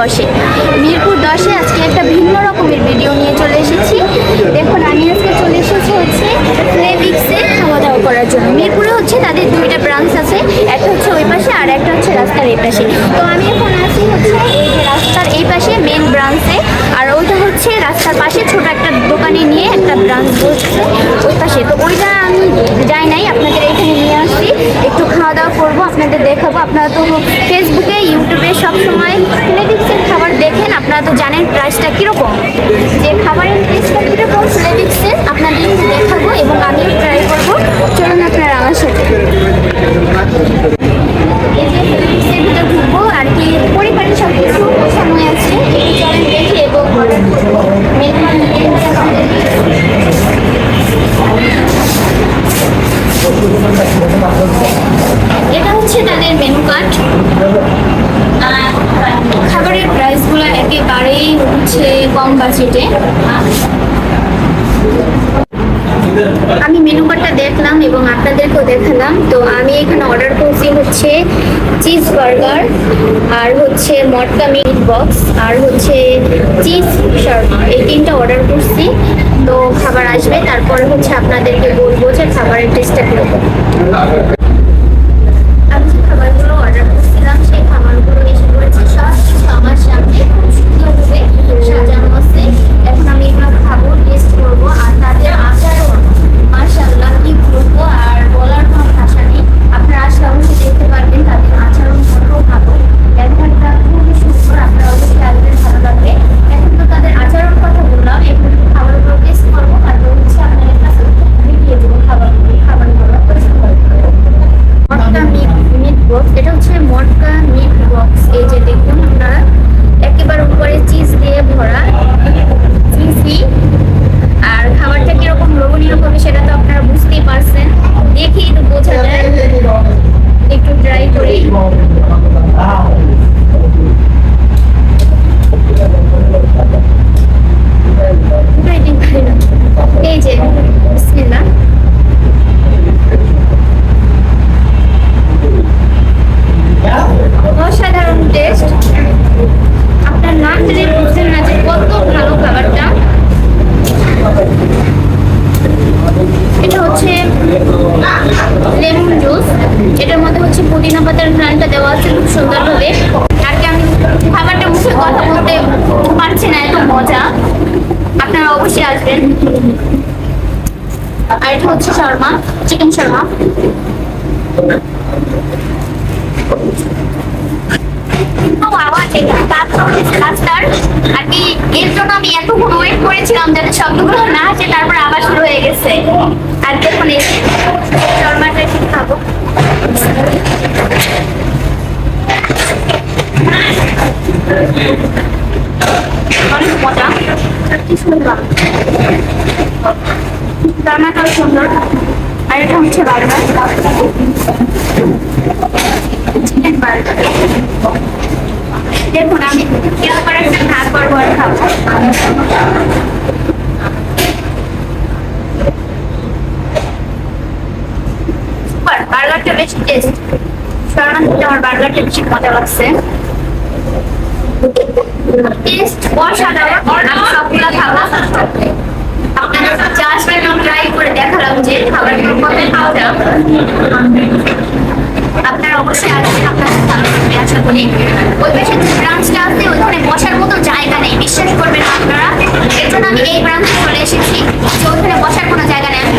দশে। মিরপুর দশে আজকে একটা ভিন্ন রকমের ভিডিও নিয়ে চলে এসেছি। দেখুন, আমি আজকে চলে এসেছি হচ্ছে ফ্লেভিক্সে খাওয়া দাওয়া করার জন্য। মিরপুরে হচ্ছে তাদের দুইটা ব্রাঞ্চ আছে। একটা হচ্ছে ওই পাশে আর একটা হচ্ছে রাস্তার এই পাশে। তো আমি এখন আছি হচ্ছে এই যে রাস্তার এই পাশে মেন ব্রাঞ্চে আর ওইটা হচ্ছে রাস্তার পাশে ছোট একটা দোকানে নিয়ে একটা ব্রাঞ্চ বসছে ওই পাশে। তো ওইটা আমি যাই নাই, আপনাদের এখানে নিয়ে আসছি। একটু খাওয়া দাওয়া করব, আপনাদের দেখাবো। আপনারা তো ফেসবুকে ইউটিউবে সবসময় দেখেন, আপনারা তো জানেন প্রাইসটা কীরকম। যে খাবারের টেস্টটা কীরকম ফ্লেভিক্সের আপনাদের দেখাবো এবং আমিও ট্রাই করব। চলুন আপনারা আমার সাথে। ঢুকবো, আর কি পরিবারের সব গোছানো আছে দেখি, এবং এটা হচ্ছে তাদের মেনু কার্ড প্রাইসগুলো একেবারেই হচ্ছে কম বাজেটে আমি মেনু কার্ডটা দেখলাম এবং আপনাদেরকেও দেখালাম। তো আমি এখানে অর্ডার করছি হচ্ছে চিজ বার্গার আর হচ্ছে মটকা মিট বক্স আর হচ্ছে চিজ শার্ট এই তিনটা অর্ডার করছি। তো খাবার আসবে, তারপরে হচ্ছে আপনাদেরকে বলব যে খাবারের টেস্টটা কীরকম আমি যে খাবারগুলো অর্ডার করছিলাম সেই খাবারগুলো এসে পড়েছে সব কিছু আমার সামনে খুব সুন্দরভাবে সাজানো আছে এখন আমি এগুলো খাব টেস্ট করব আর তাদের আচারও মার্শাল্লাহ কি বলব আর বলার কোনো ভাষা নেই আপনারা আসলে অবশ্যই দেখতে পারবেন তাদের আচরণ কত ভালো ব্যবহারটা খুবই সুন্দর আপনারা অবশ্যই আসবেন ভালো লাগবে এখন তো তাদের আচরণ কথা বললাম এখন খাবারগুলো টেস্ট করব তারপর হচ্ছে আপনাদের কাছে দেখিয়ে দেবো খাবারগুলো খাবারগুলো মটকা মিট মিট বক্স এটা হচ্ছে মটকা মিট বক্স এই যে দেখুন আপনারা একেবারে উপরে চিজ দিয়ে ভরা চিজি আর খাবারটা কীরকম লোভনীয় হবে সেটা তো আপনারা বুঝতেই পারছেন দেখেই তো বোঝা যায় একটু ট্রাই করি Try করি না। এই যে বিসমিল্লাহ অসাধারণ টেস্ট আপনার না খেলে বুঝছেন না যে কত ভালো খাবারটা এটা হচ্ছে লেমন জুস। এটার মধ্যে হচ্ছে পুদিনা পাতার ঘ্রাণটা দেওয়া আছে খুব সুন্দরভাবে। আর কি আমি খাবারটা মুখে কথা বলতে পারছি না, এত মজা। আপনারা অবশ্যই আসবেন। আর এটা হচ্ছে শর্মা, চিকেন শর্মা। আমি এতক্ষণ ওয়েট করেছিলাম যাতে শব্দগুলো না আসে, তারপর আবার শুরু হয়ে গেছে। আর দেখুন সুন্দর রান্নাটাও হচ্ছে বার্গার দেখুন আমি এরপর একটা ভাত বার্গার খাব। বার্গারটা বেশি টেস্ট থেকে আমার বার্গারটা বেশি মজা লাগছে টেস্ট অসাধারণ। আমি সবগুলো খাব। আপনারা অবশ্যই আসবেন ওই যে ব্রাঞ্চটা আছে বসার মতো জায়গা নেই। বিশ্বাস করবেন আপনারা। এর জন্য আমি এই ব্রাঞ্চে চলে এসেছি। যে ওইখানে বসার কোনো জায়গা নেই। আমি